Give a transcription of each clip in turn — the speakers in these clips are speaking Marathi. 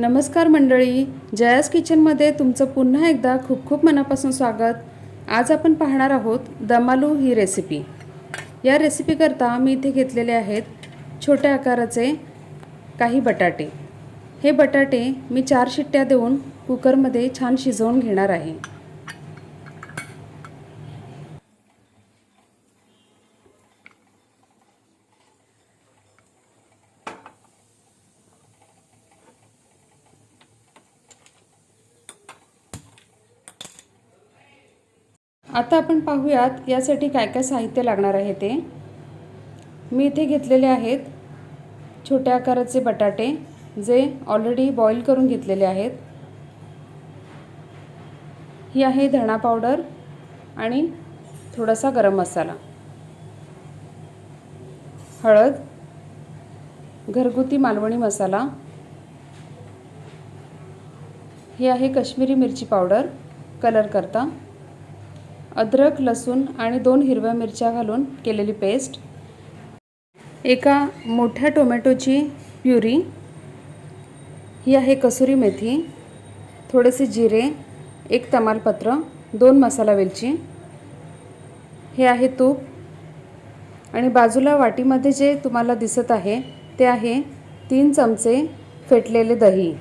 नमस्कार मंडळी जयास किचनमध्ये तुमचं पुन्हा एकदा खूप खूप मनापासून स्वागत. आज आपण पाहणार आहोत दमालू ही रेसिपी या रेसिपीकरता मी इथे घेतलेले आहेत छोट्या आकाराचे काही बटाटे. हे बटाटे मी चार शिट्ट्या देऊन कुकरमध्ये छान शिजवून घेणार आहे. आता आपण पाहूयात यासाठी काय काय साहित्य लागणार आहे ते. मी इथे घेतलेले आहेत छोट्या आकाराचे बटाटे जे ऑलरेडी बॉईल करून घेतलेले आहेत. ही आहे धणा पावडर आणि थोडासा गरम मसाला. हळद घरगुती मालवणी मसाला. ही आहे कश्मीरी मिरची पावडर कलर करता. अद्रक लसूण आणि दोन हिरव्या मिरच्या घालून केलेली पेस्ट. एका मोठ्या टोमॅटोची प्युरी. ही आहे कसुरी मेथी थोडेसे जिरे एक तमालपत्र दोन मसाला वेलची. हे आहे तूप. आणि बाजूला वाटीमध्ये जे तुम्हाला दिसत आहे ते आहे तीन चमचे फेटलेले दही.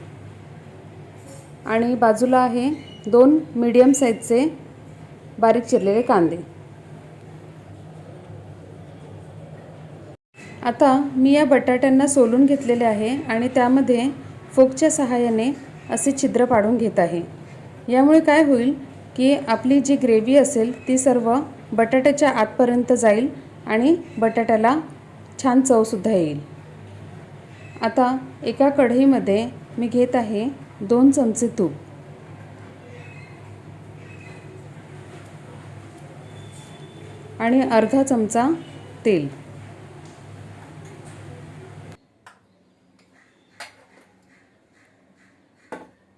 आणि बाजूला आहे दोन मीडियम साईजचे बारीक चिरलेले कांदे. आता मी या बटाट्यांना सोलून घेतलेले आहे आणि त्यामध्ये फोकच्या सहाय्याने असे छिद्र पाडून घेत आहे. यामुळे काय होईल की आपली जी ग्रेव्ही असेल ती सर्व बटाट्याच्या आतपर्यंत जाईल आणि बटाट्याला छान चवसुद्धा येईल. आता एका कढईमध्ये मी घेत आहे दोन चमचे तूप. आणि अर्धा चमचा तेल.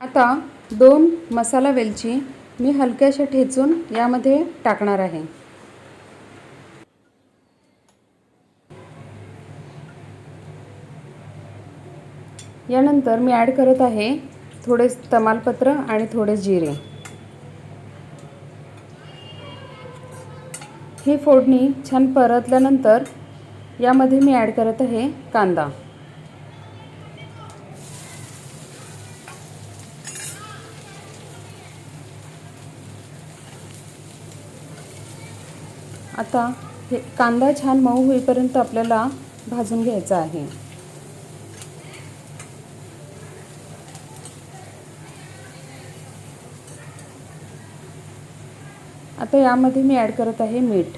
आता दोन मसाला वेलची मी हलक्याशा ठेचून यामध्ये टाकणार आहे. यानंतर मी ॲड करत आहे थोडे तमालपत्र आणि थोडे जिरे. ही फोडणी छान परतल्यानंतर यामध्ये मी ॲड करत आहे कांदा. आता हे कांदा छान मऊ होईपर्यंत आपल्याला भाजून घ्यायचा आहे. आता यामध्ये मी ॲड करत आहे मीठ.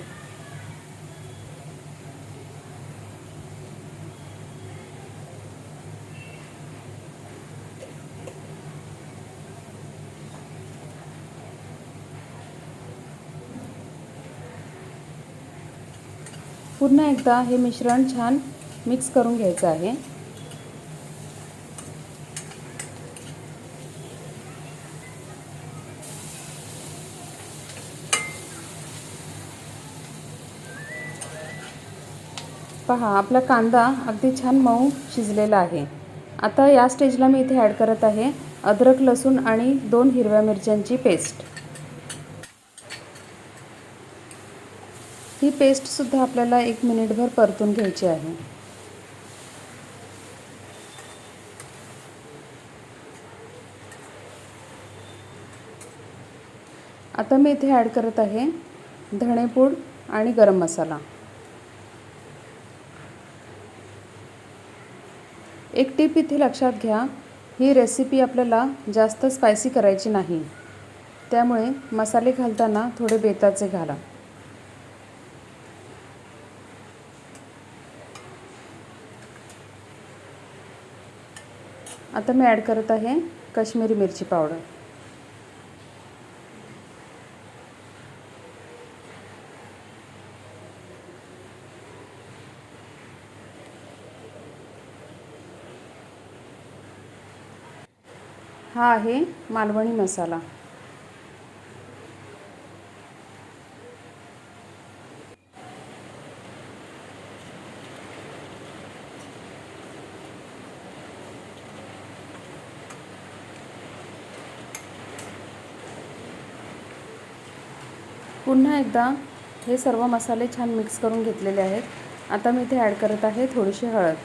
पुन्हा एकदा हे मिश्रण छान मिक्स करून घ्यायचं आहे. पहा आपला कांदा अगदी छान मऊ शिजलेला आहे. आता या स्टेजला मी इथे ॲड करत आहे अद्रक लसूण आणि दोन हिरव्या मिरच्यांची पेस्ट ही पेस्टसुद्धा आपल्याला एक मिनिटभर परतून घ्यायची आहे. आता मी इथे ॲड करत आहे धणेपूड आणि गरम मसाला. एक टीप इथे लक्षात घ्या. ही रेसिपी आपल्याला जास्त स्पायसी करायची नाही. त्यामुळे मसाले घालताना थोडे बेताचे घाला. आता मी ॲड करत आहे काश्मीरी मिरची पावडर. हा आहे मालवणी मसाला. पुन्हा एकदा हे सर्व मसाले छान मिक्स करून घेतलेले आहेत. आता मी इथे ॲड करत आहे थोडीशी हळद.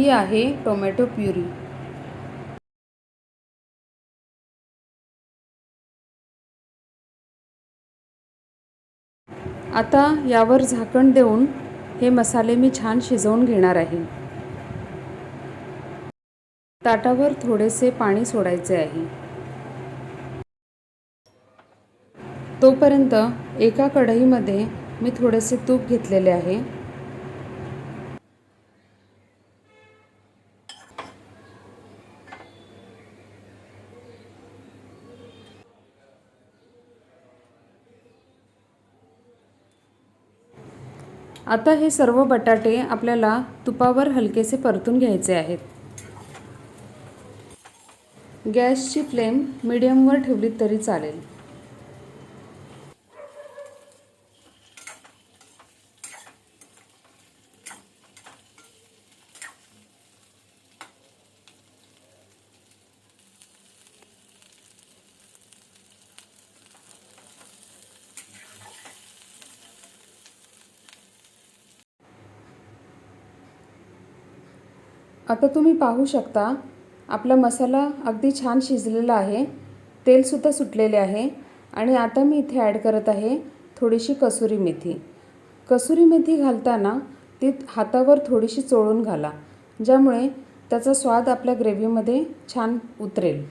ही आहे टोमॅटो प्युरी. आता यावर झाकण देऊन हे मसाले मी छान शिजवून घेणार आहे. ताटावर थोडेसे पाणी सोडायचे आहे. तोपर्यंत एका कढईमध्ये मी थोडेसे तूप घेतलेले आहे. आता हे सर्व बटाटे आपल्याला तुपावर हलकेसे परतून घ्यायचे आहेत. गॅसची फ्लेम मिडियमवर ठेवली तरी चालेल. आता तुम्ही पाहू शकता आपला मसाला अगदी छान शिजलेला आहे तेलसुद्धा सुटलेले आहे आणि आता मी इथे ॲड करत आहे थोडीशी कसुरी मेथी. कसुरी मेथी घालताना ती हातावर थोडीशी चोळून घाला ज्यामुळे त्याचा स्वाद आपल्या ग्रेव्हीमध्ये छान उतरेल.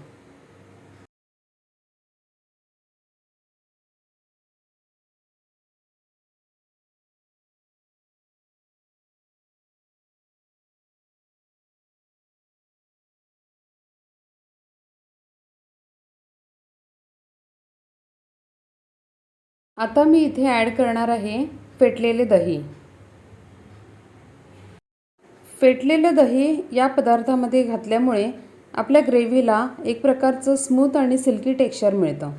आता मी इथे ॲड करणार आहे फेटलेले दही. फेटलेलं दही या पदार्थामध्ये घातल्यामुळे आपल्या ग्रेव्हीला एक प्रकारचं स्मूथ आणि सिल्की टेक्स्चर मिळतं.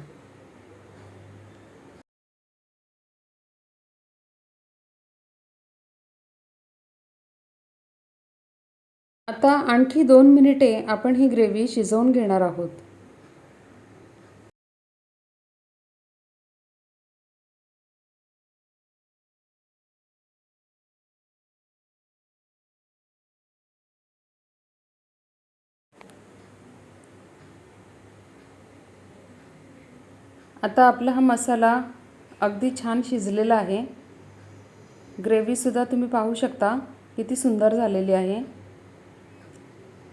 आता आणखी दोन मिनिटे आपण ही ग्रेव्ही शिजवून घेणार आहोत. आता आपला हा मसाला अगदी छान शिजलेला आहे. ग्रेव्हीसुद्धा तुम्ही पाहू शकता किती सुंदर झालेली आहे.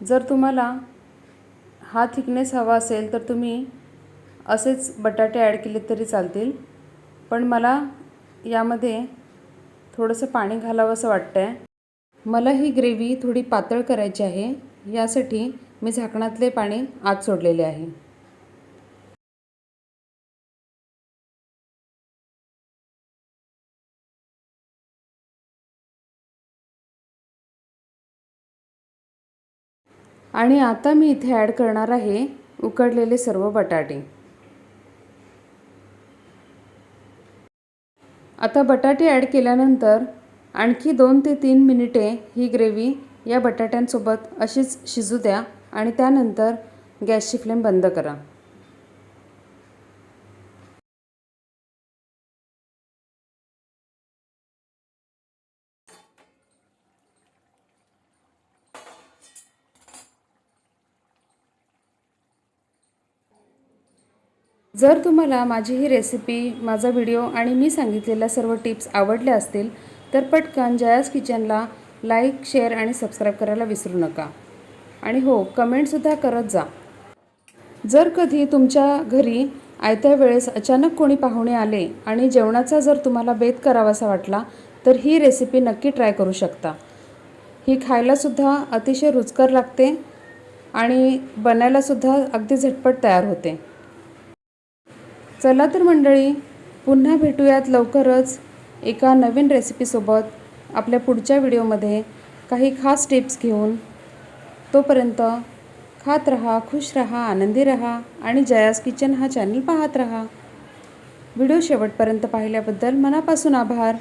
जर तुम्हाला हा थिकनेस हवा असेल तर तुम्ही असेच बटाटे ॲड केले तरी चालतील. पण मला यामध्ये थोडंसं पाणी घालावं असं वाटतं आहे मला ही ग्रेव्ही थोडी पातळ करायची आहे. यासाठी मी झाकणातले पाणी आत सोडलेले आहे. आणि आता मी इथे ॲड करणार आहे उकडलेले सर्व बटाटे. आता बटाटे ॲड केल्यानंतर आणखी दोन ते तीन मिनिटे ही ग्रेव्ही या बटाट्यांसोबत अशीच शिजू द्या आणि त्यानंतर गॅसची फ्लेम बंद करा. जर तुम्हाला माझी ही रेसिपी माझा व्हिडिओ आणि मी सांगितलेल्या सर्व टिप्स आवडल्या असतील तर पटकन जयास किचनला लाईक शेअर आणि सबस्क्राईब करायला विसरू नका. आणि हो कमेंटसुद्धा करत जा. जर कधी तुमच्या घरी आयत्या वेळेस अचानक कोणी पाहुणे आले आणि जेवणाचा जर तुम्हाला बेत करावासा वाटला तर ही रेसिपी नक्की ट्राय करू शकता. ही खायलासुद्धा अतिशय रुचकर लागते आणि बनायलासुद्धा अगदी झटपट तयार होते. चला तर मंडळी पुन्हा भेटूयात लवकरच एका नवीन रेसिपीसोबत आपल्या पुढच्या व्हिडिओमध्ये. काही खास टिप्स घेऊन. तोपर्यंत खात रहा खुश रहा आनंदी रहा आणि जयास किचन हा चॅनल पाहत रहा. व्हिडिओ शेवटपर्यंत पाहिल्याबद्दल मनापासून आभार.